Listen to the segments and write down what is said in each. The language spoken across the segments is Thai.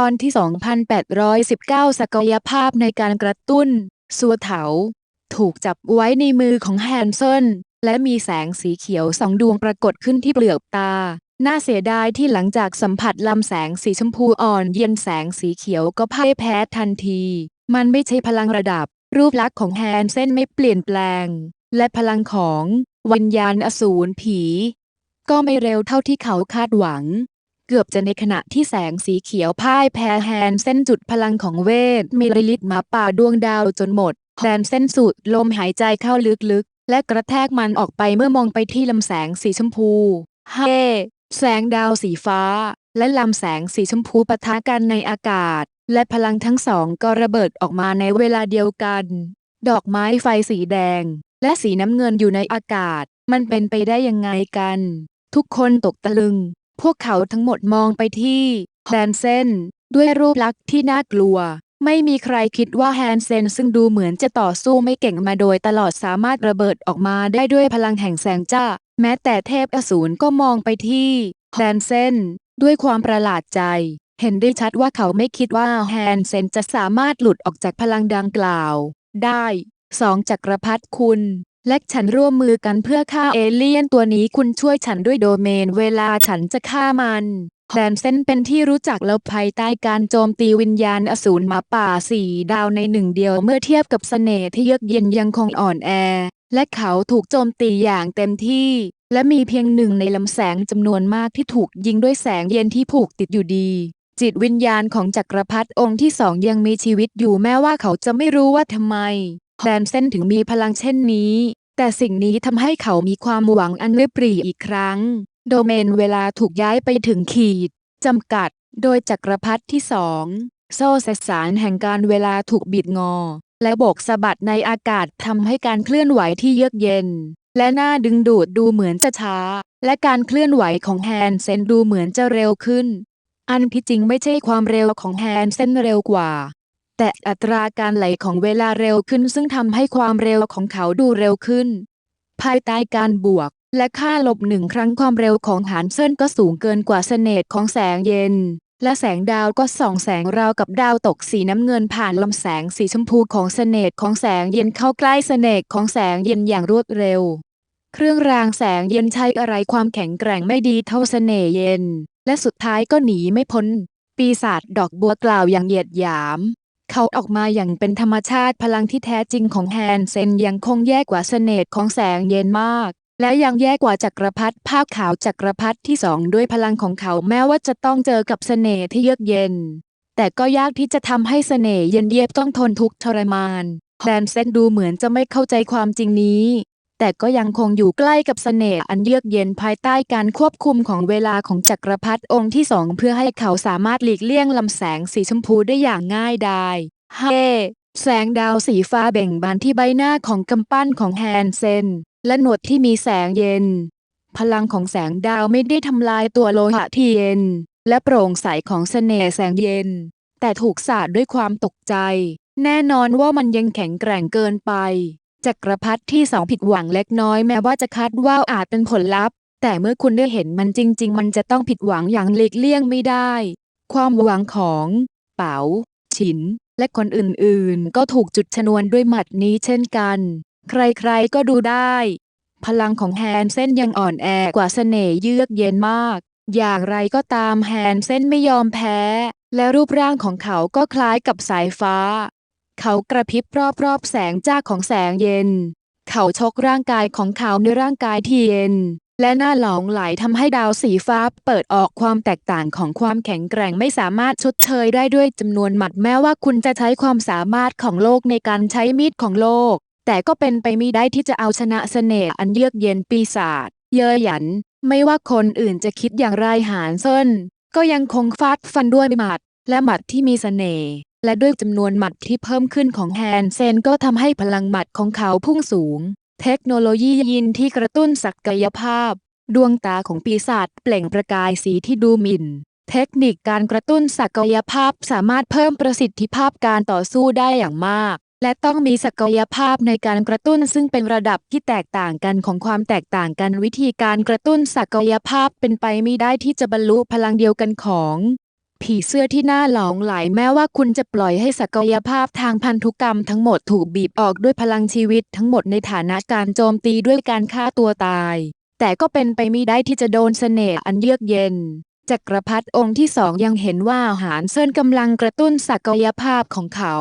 ตอนที่ 2,819 ศักยภาพในการกระตุ้น สัวเถา ถูกจับไว้ในมือของแฮนเซนและมีแสงสีเขียวสองดวงปรากฏขึ้นที่เปลือกตา น่าเสียดายที่หลังจากสัมผัสลำแสงสีชมพูอ่อนเย็นแสงสีเขียวก็พ่ายแพ้ทันที มันไม่ใช่พลังระดับ รูปลักษณ์ของแฮนเซนไม่เปลี่ยนแปลง และพลังของวิญญาณอสูรผี ก็ไม่เร็วเท่าที่เขาคาดหวัง เกือบจะในขณะที่แสงสีเขียวพ่ายแพ้แฮนเส้นจุดพลังของเวทมิริลิตหมาป่าดวงดาวจนหมดแฮนเส้นสูดลมหายใจเข้าลึกๆ และกระแทกมันออกไปเมื่อมองไปที่ลำแสงสีชมพูเฮ้แสงดาวสีฟ้า และลำแสงสีชมพูปะทะกันในอากาศ และพลังทั้งสองก็ระเบิดออกมาในเวลาเดียวกัน ดอกไม้ไฟสีแดง และสีน้ำเงินอยู่ในอากาศ มันเป็นไปได้ยังไงกัน ทุกคนตกตะลึง พวกเขาทั้งหมดมองไปที่แฮนเซนด้วยรูปลักษณ์ที่น่ากลัว ไม่มีใครคิดว่าแฮนเซนซึ่งดูเหมือนจะต่อสู้ไม่เก่งมาโดยตลอดสามารถระเบิดออกมาได้ด้วยพลังแห่งแสงจ้า แม้แต่เทพอสูรก็มองไปที่แฮนเซนด้วยความประหลาดใจ เห็นได้ชัดว่าเขาไม่คิดว่าแฮนเซนจะสามารถหลุดออกจากพลังดังกล่าว ได้สองจักรพรรดิคุณ และฉันร่วมมือกันเพื่อฆ่าเอเลี่ยนตัวนี้คุณช่วยฉันด้วยโดเมนเวลาฉันจะฆ่ามันแดนเซนเป็นที่รู้จักแล้วภายใต้การโจมตีวิญญาณอสูรหมาป่าสี่ดาวในหนึ่งเดียวเมื่อเทียบกับเสน่ห์ที่เยือกเย็นยังคงอ่อนแอ และเขาถูกโจมตีอย่างเต็มที่ และมีเพียงหนึ่งในลำแสงจำนวนมากที่ถูกยิงด้วยแสงเย็นที่ผูกติดอยู่ดี จิตวิญญาณของจักรพรรดิองค์ที่สองยังมีชีวิตอยู่แม้ว่าเขาจะไม่รู้ว่าทำไม แดนเซนถึงมีพลังเช่นนี้ แต่สิ่งนี้ทำให้เขามีความหวังอันริบหรี่อีกครั้ง โดเมนเวลาถูกย้ายไปถึงขีดจำกัด โดยจักรพรรดิที่สองโซ่เสสารแห่งการเวลาถูกบิดงอ และโบกสะบัดในอากาศทำให้การเคลื่อนไหวที่เยือกเย็น และน่าดึงดูดดูเหมือนจะช้า และการเคลื่อนไหวของแฮนเซนดูเหมือนจะเร็วขึ้น อันที่จริงไม่ใช่ความเร็วของแฮนเซนเร็วกว่า แต่อัตราการไหลของเวลาเร็วขึ้นซึ่งทำให้ความเร็วของเขาดูเร็วขึ้น ภายใต้การบวกและค่าลบหนึ่งครั้งความเร็วของหานเซินก็สูงเกินกว่าเสน่ห์ของแสงเย็น และแสงดาวก็ส่องแสงราวกับดาวตกสีน้ำเงินผ่านลำแสงสีชมพูของเสน่ห์ของแสงเย็นเข้าใกล้เสน่ห์ของแสงเย็นอย่างรวดเร็ว เครื่องรางแสงเย็นใช้อะไรความแข็งแกร่งไม่ดีเท่าเสน่ห์เย็น และสุดท้ายก็หนีไม่พ้น ปีศาจดอกบัวกล่าวอย่างเหยียดหยาม เขาออกมาอย่างเป็นธรรมชาติพลังที่แท้จริงของแฮนเซนยังคงแย่กว่าเสน่ห์ของแสงเย็นมาก และยังแย่กว่าจักรพรรดิภาพขาวจักรพรรดิที่สองด้วยพลังของเขาแม้ว่าจะต้องเจอกับเสน่ห์ที่เยือกเย็น แต่ก็ยากที่จะทำให้เสน่ห์เย็นเยียบต้องทนทุกข์ทรมานแฮนเซนดูเหมือนจะไม่เข้าใจความจริงนี้ แต่ก็ยังคงอยู่ใกล้กับเสน่ห์อันเยือกเย็นภายใต้การควบคุมของเวลาของจักรพรรดิองค์ที่สองเพื่อให้เขาสามารถหลีกเลี่ยงลำแสงสีชมพูได้อย่างง่ายดายเฮ้แสงดาวสีฟ้าเบ่งบานที่ใบหน้าของกำปั้นของแฮนเซน และหนวดที่มีแสงเย็น พลังของแสงดาวไม่ได้ทำลายตัวโลหะที่เย็น และโปร่งใสของเสน่ห์แสงเย็น แต่ถูกสาดด้วยความตกใจ แน่นอนว่ามันยังแข็งแกร่งเกินไป จักรพรรดิที่สองผิดหวังเล็กน้อยแม้ว่าจะคาดว่าอาจเป็นผลลัพธ์ แต่เมื่อคุณได้เห็นมันจริง ๆ มันจะต้องผิดหวังอย่างหลีกเลี่ยงไม่ได้ ความหวังของ เป๋า ฉิน และคนอื่นๆ ก็ถูกจุดชนวนด้วยหมัดนี้เช่นกัน ใครๆก็ดูได้ พลังของแฮนเซนยังอ่อนแอกว่าเสน่ห์เยือกเย็นมาก อย่างไรก็ตามแฮนเซนไม่ยอมแพ้ และรูปร่างของเขาก็คล้ายกับสายฟ้า เขากระพริบรอบๆแสงจ้าของแสงเย็น เขาชกร่างกายของเขาในร่างกายที่เย็น และหน้าหลองไหลทำให้ดาวสีฟ้าเปิดออกความแตกต่างของความแข็งแกร่งไม่สามารถชดเชยได้ด้วยจำนวนหมัดแม้ว่าคุณจะใช้ความสามารถของโลกในการใช้มีดของโลก แต่ก็เป็นไปไม่ได้ที่จะเอาชนะเสน่ห์อันเยือกเย็นปีศาจเย่อหยัน ไม่ว่าคนอื่นจะคิดอย่างไรหานเซินก็ยังคงฟาดฟันด้วยหมัด และหมัดที่มีเสน่ห์ และด้วยจำนวนหมัดที่เพิ่มขึ้นของแฮนเซนก็ทำให้พลังหมัดของเขาพุ่งสูง เทคโนโลยียินที่กระตุ้นศักยภาพ ดวงตาของปีศาจเปล่งประกายสีที่ดูหมิ่น เทคนิคการกระตุ้นศักยภาพสามารถเพิ่มประสิทธิภาพการต่อสู้ได้อย่างมาก และต้องมีศักยภาพในการกระตุ้นซึ่งเป็นระดับที่แตกต่างกันของความแตกต่างกันวิธีการกระตุ้นศักยภาพเป็นไปไม่ได้ที่จะบรรลุพลังเดียวกันของ ผีเสื้อที่น่าหลงไหลแม้ว่าคุณจะปล่อยให้ศักยภาพทางพันธุกรรมทั้งหมดถูกบีบออกด้วยพลังชีวิตทั้งหมดในฐานะการโจมตีด้วยการฆ่าตัวตาย แต่ก็เป็นไปไม่ได้ที่จะโดนเสน่ห์อันเยือกเย็นจักรพรรดิองค์ที่สองยังเห็นว่าหานเซินกำลังกระตุ้นศักยภาพของเขา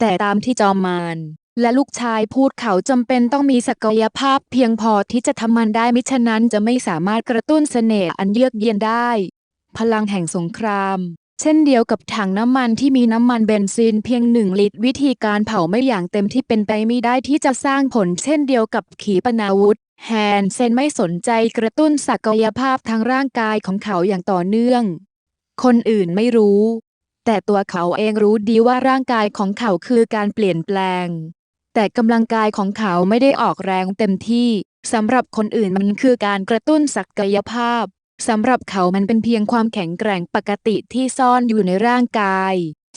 แต่ตามที่จอมมารและลูกชายพูดเขาจำเป็นต้องมีศักยภาพเพียงพอที่จะทำมันได้มิฉะนั้นจะไม่สามารถกระตุ้นเสน่ห์อันเยือกเย็นได้ พลังแห่งสงคราม เช่นเดียวกับถังน้ำมันที่มีน้ำมันเบนซินเพียงหนึ่งลิตร วิธีการเผาไม่อย่างเต็มที่เป็นไปไม่ได้ที่จะสร้างผลเช่นเดียวกับขีปนาวุธ แฮนเซนไม่สนใจกระตุ้นศักยภาพทางร่างกายของเขาอย่างต่อเนื่อง คนอื่นไม่รู้ แต่ตัวเขาเองรู้ดีว่าร่างกายของเขาคือการเปลี่ยนแปลง แต่กำลังกายของเขาไม่ได้ออกแรงเต็มที่สำหรับคนอื่นมันคือการกระตุ้นศักยภาพ สำหรับเขามันเป็นเพียงความแข็งแกร่งปกติที่ซ่อนอยู่ในร่างกาย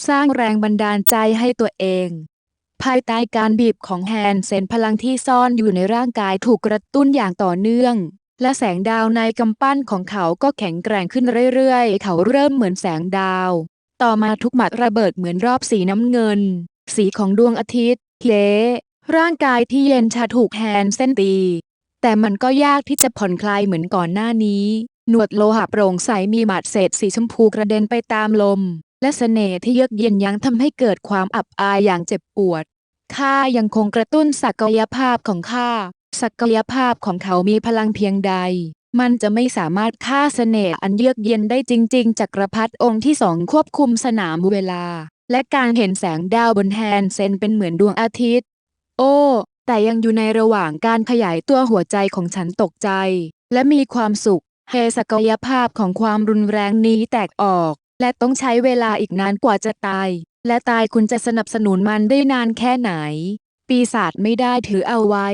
สร้างแรงบันดาลใจให้ตัวเอง ภายใต้การบีบของแฮนเซนพลังที่ซ่อนอยู่ในร่างกายถูกกระตุ้นอย่างต่อเนื่อง และแสงดาวในกำปั้นของเขาก็แข็งแกร่งขึ้นเรื่อยๆ เขาเริ่มเหมือนแสงดาว ต่อมาทุกหมัดระเบิดเหมือนรอบสีน้ำเงิน สีของดวงอาทิตย์เละร่างกายที่เย็นชาถูกแฮนเส้นตี แต่มันก็ยากที่จะผ่อนคลายเหมือนก่อนหน้านี้ หนวดโลหะโปร่งใสมีหมัดเศษสีชมพูกระเด็นไปตามลม และเสน่ห์ที่เยือกเย็นยังทำให้เกิดความอับอายอย่างเจ็บปวด ข้ายังคงกระตุ้นศักยภาพของข้า ศักยภาพของเขามีพลังเพียงใด มันจะไม่สามารถฆ่าเสน่ห์อันเยือกเย็นได้จริง ๆจักรพรรดิองค์ที่สองควบคุมสนามเวลา และการเห็นแสงดาวบนแฮนเซนเป็นเหมือนดวงอาทิตย์ โอ้ แต่ยังอยู่ในระหว่างการขยายตัวหัวใจของฉันตกใจ และมีความสุข เฮศักยภาพของความรุนแรงนี้แตกออก และต้องใช้เวลาอีกนานกว่าจะตาย และตายคุณจะสนับสนุนมันได้นานแค่ไหน ปีศาจไม่ได้ถือเอาไว้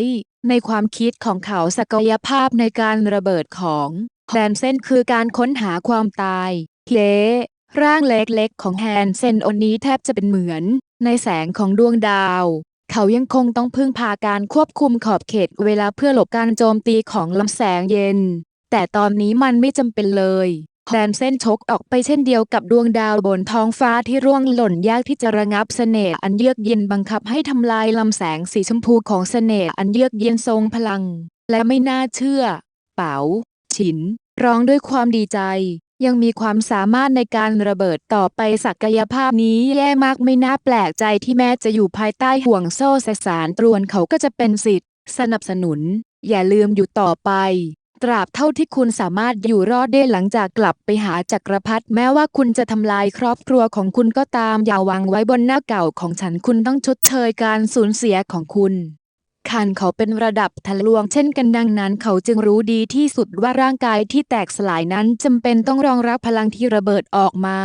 ในความคิดของเขาศักยภาพในการระเบิดของแฮนเซนคือการค้นหาความตายเละร่างเล็กๆของแฮนเซนอนนี้แทบจะเป็นเหมือน ในแสงของดวงดาว เขายังคงต้องพึ่งพาการควบคุมขอบเขตเวลาเพื่อหลบการโจมตีของลำแสงเย็น แต่ตอนนี้มันไม่จำเป็นเลยแดนเส้นชกออกไปเช่นเดียวกับดวงดาวบนท้องฟ้าที่ร่วงหล่นยากที่จะระงับเสน่ห์อันเยือกเย็นบังคับให้ทำลายลำแสงสีชมพูของเสน่ห์อันเยือกเย็นทรงพลัง และไม่น่าเชื่อ เป๋า ฉิน ร้องด้วยความดีใจ ยังมีความสามารถในการระเบิดต่อไปศักยภาพนี้แย่มากไม่น่าแปลกใจที่แม้จะอยู่ภายใต้ห่วงโซ่สสารตรวนเขาก็จะเป็นสิทธิ์ สนับสนุน อย่าลืมอยู่ต่อไป ตราบเท่าที่คุณสามารถอยู่รอดได้หลังจากกลับไปหาจักรพรรดิแม้ว่าคุณจะทำลายครอบครัวของคุณก็ตามอย่าวางไว้บนหน้าเก่าของฉันคุณต้องชดเชยการสูญเสียของคุณคันเขาเป็นระดับทะลวงเช่นกันดังนั้นเขาจึงรู้ดีที่สุดว่าร่างกายที่แตกสลายนั้นจำเป็นต้องรองรับพลังที่ระเบิดออกมา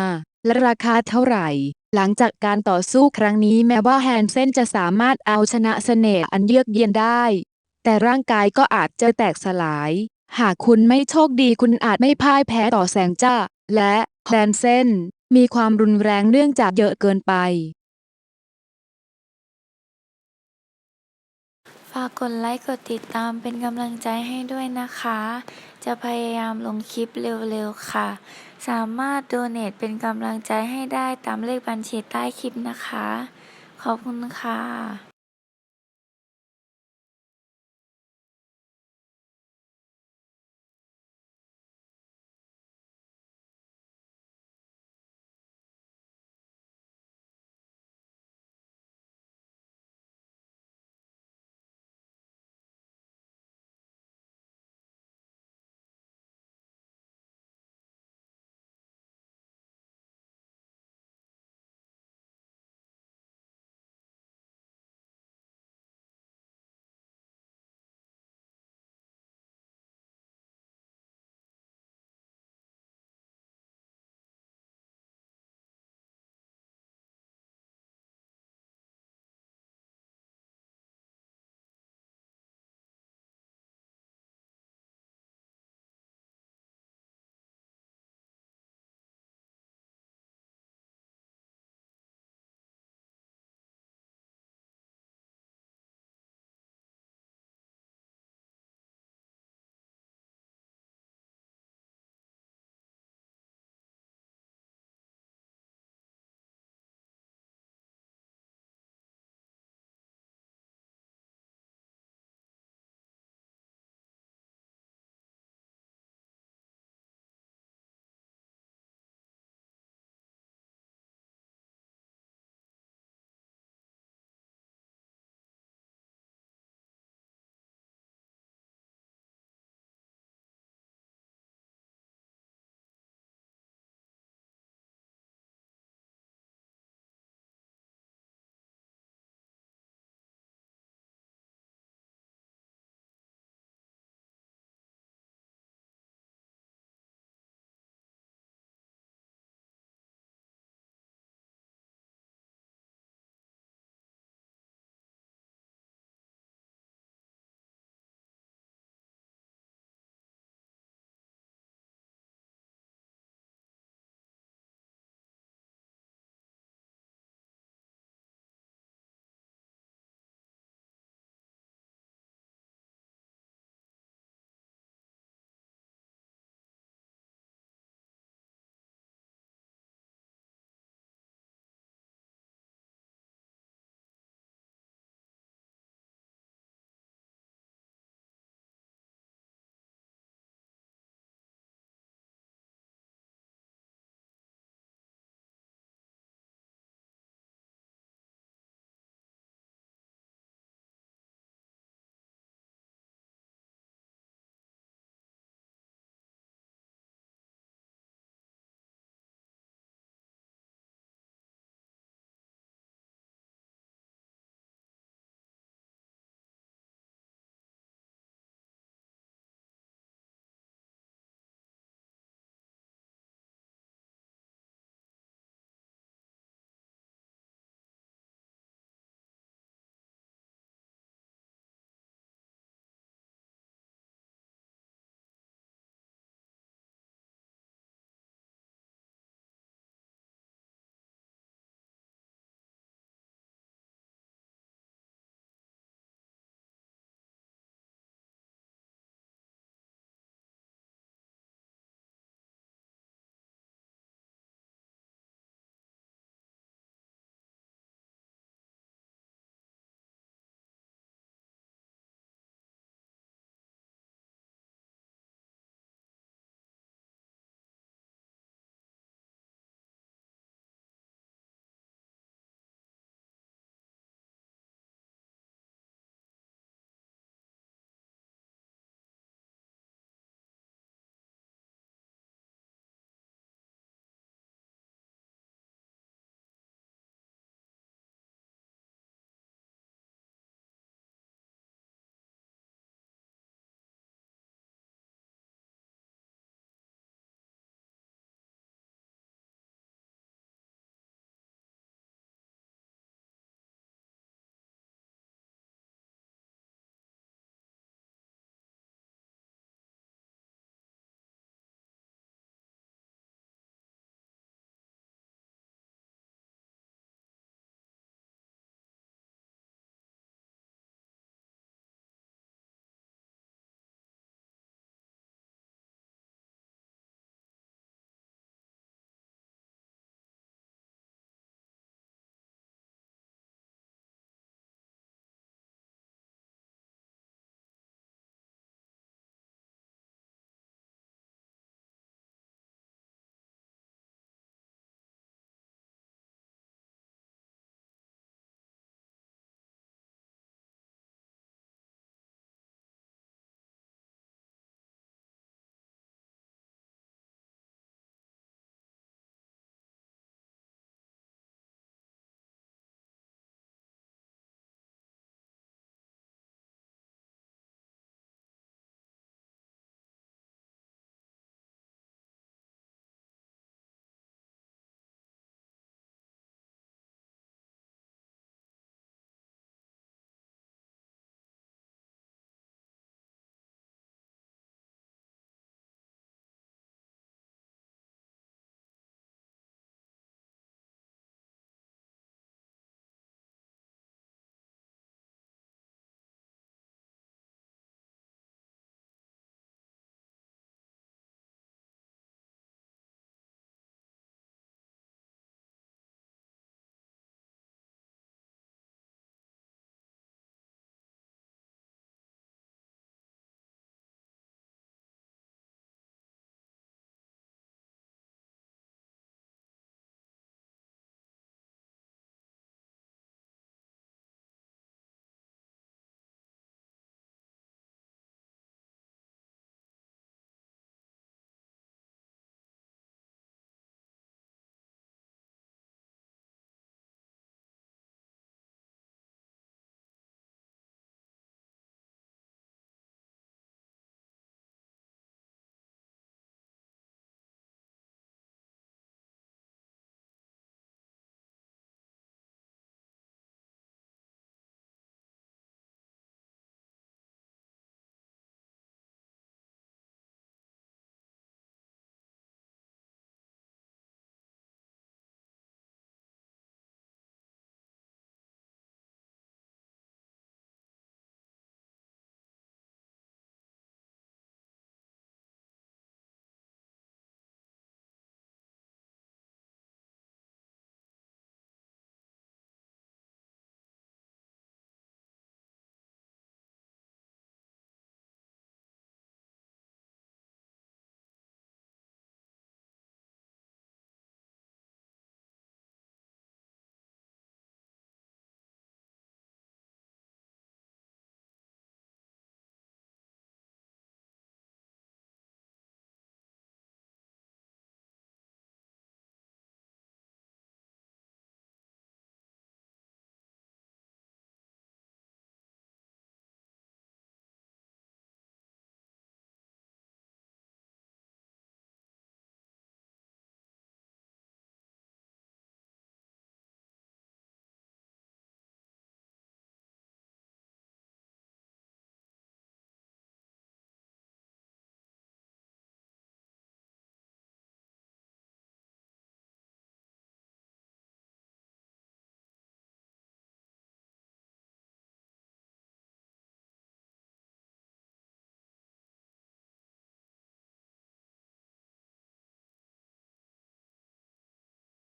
และราคาเท่าไหร่ หลังจากการต่อสู้ครั้งนี้แม้ว่าแฮนเซนจะสามารถเอาชนะเสน่ห์อันเยือกเย็นได้ แต่ร่างกายก็อาจจะแตกสลาย หากคุณไม่โชคดีคุณอาจไม่พ่ายแพ้ต่อแสงจ้า และแดนเซนมีความรุนแรงเนื่องจากเยอะเกินไป ฝากกดไลค์กดติดตามเป็นกำลังใจให้ด้วยนะคะ จะพยายามลงคลิปเร็วๆค่ะ สามารถโดเน a เป็นกำลังใจให้ได้ตามเลขบัญชีใต้คลิปนะคะ ขอบคุณค่ะ